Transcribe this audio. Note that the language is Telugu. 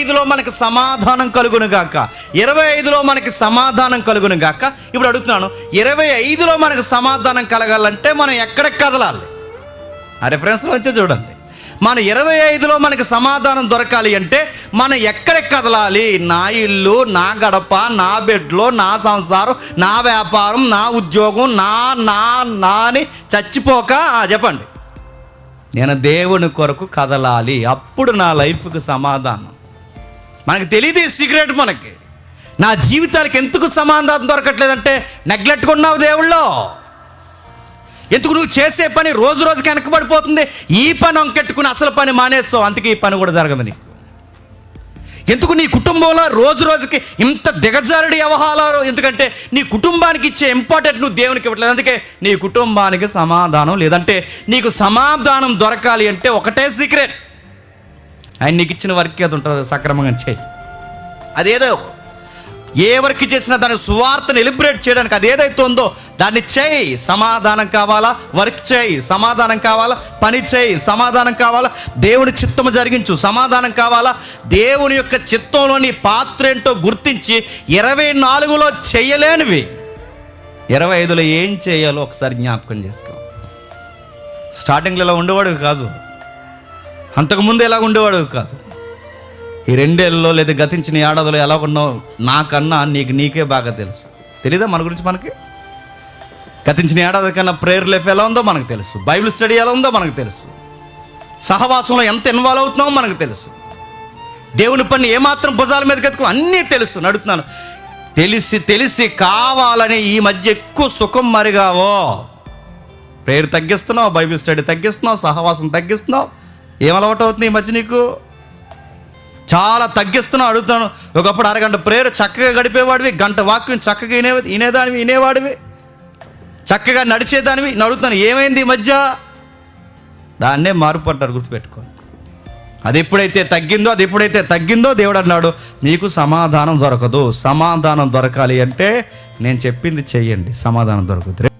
ఐదులో మనకి సమాధానం కలుగును గాక. ఇరవై ఐదులో మనకి సమాధానం కలుగును గాక. ఇప్పుడు అడుగుతున్నాను ఇరవై ఐదులో మనకి సమాధానం కలగాలంటే మనం ఎక్కడికి కదలాలి? ఆ రిఫరెన్స్లో వచ్చే చూడండి. మన ఇరవై ఐదులో మనకి సమాధానం దొరకాలి అంటే మనం ఎక్కడికి కదలాలి? నా ఇల్లు నా గడప నా బెడ్లో నా సంసారం నా వ్యాపారం నా ఉద్యోగం నా నా నా అని చచ్చిపోక చెప్పండి. నేను దేవుని కొరకు కదలాలి. అప్పుడు నా లైఫ్కి సమాధానం. మనకు తెలియదు ఈ సీక్రెట్ మనకి. నా జీవితానికి ఎందుకు సమాధానం దొరకట్లేదంటే నెగ్లెక్ట్గా ఉన్నావు దేవుళ్ళో. ఎందుకు నువ్వు చేసే పని రోజు రోజుకి వెనకబడిపోతుంది? ఈ పని అంకెట్టుకుని అసలు పని మానేస్తావు. అందుకే ఈ పని కూడా జరగదు నీకు. ఎందుకు నీ కుటుంబంలో రోజు రోజుకి ఇంత దిగజారుడి వ్యవహారాలు? ఎందుకంటే నీ కుటుంబానికి ఇచ్చే ఇంపార్టెంట్ నువ్వు దేవునికి ఇవ్వట్లేదు. అందుకే నీ కుటుంబానికి సమాధానం లేదంటే నీకు సమాధానం దొరకాలి అంటే ఒకటే సీక్రెట్. ఆయన నీకు ఇచ్చిన వర్క్ అది ఉంటుంది? సక్రమంగా చేయి. అదేదో ఏ వర్క్ చేసినా దాని సువార్తను ఎలిబ్రేట్ చేయడానికి అది ఏదైతే ఉందో దాన్ని చేయి. సమాధానం కావాలా? వర్క్ చేయి. సమాధానం కావాలా? పని చేయి. సమాధానం కావాలా? దేవుని చిత్తము జరిగించు. సమాధానం కావాలా? దేవుని యొక్క చిత్తంలోని పాత్ర ఏంటో గుర్తించి ఇరవై నాలుగులో చేయలేనివి. ఇరవై ఐదులో ఏం చేయాలో ఒకసారి జ్ఞాపకం చేసుకో. స్టార్టింగ్లో ఉండేవాడు ఉండేవాడివి కాదు. అంతకుముందు ఎలా ఉండేవాడు? కాదు. ఈ రెండేళ్ళలో లేదా గతించిన ఏడాదిలో ఎలా ఉన్నావు? నాకన్నా నీకు నీకే బాగా తెలుసు. తెలీదా మన గురించి మనకి? గతించిన ఏడాది కన్నా ప్రేయర్ లైఫ్ ఎలా ఉందో మనకు తెలుసు. బైబిల్ స్టడీ ఎలా ఉందో మనకు తెలుసు. సహవాసంలో ఎంత ఇన్వాల్వ్ అవుతున్నామో మనకు తెలుసు. దేవుని పని ఏమాత్రం భుజాల మీద ఎత్తుకో అన్నీ తెలుసు. నడుతున్నాను తెలిసి తెలిసి కావాలని ఈ మధ్య ఎక్కువ సుఖం మరిగావో. ప్రేయర్ తగ్గిస్తున్నావు బైబిల్ స్టడీ తగ్గిస్తున్నావు సహవాసం తగ్గిస్తున్నావు. ఏం అలవాటు అవుతుంది ఈ మధ్య నీకు? చాలా తగ్గిస్తున్నావు అడుగుతాను ఒకప్పుడు అరగంట ప్రేయర్ చక్కగా గడిపేవాడివి గంట వాక్యం చక్కగా వినే వినేదానివి వినేవాడివి. చక్కగా నడిచేదానివి నడుగుతాను ఏమైంది ఈ మధ్య? దాన్నే మార్పు అంటారు గుర్తుపెట్టుకోండి. అది ఎప్పుడైతే తగ్గిందో అది ఎప్పుడైతే తగ్గిందో దేవుడు అన్నాడు మీకు సమాధానం దొరకదు. సమాధానం దొరకాలి అంటే నేను చెప్పింది చెయ్యండి. సమాధానం దొరకదు.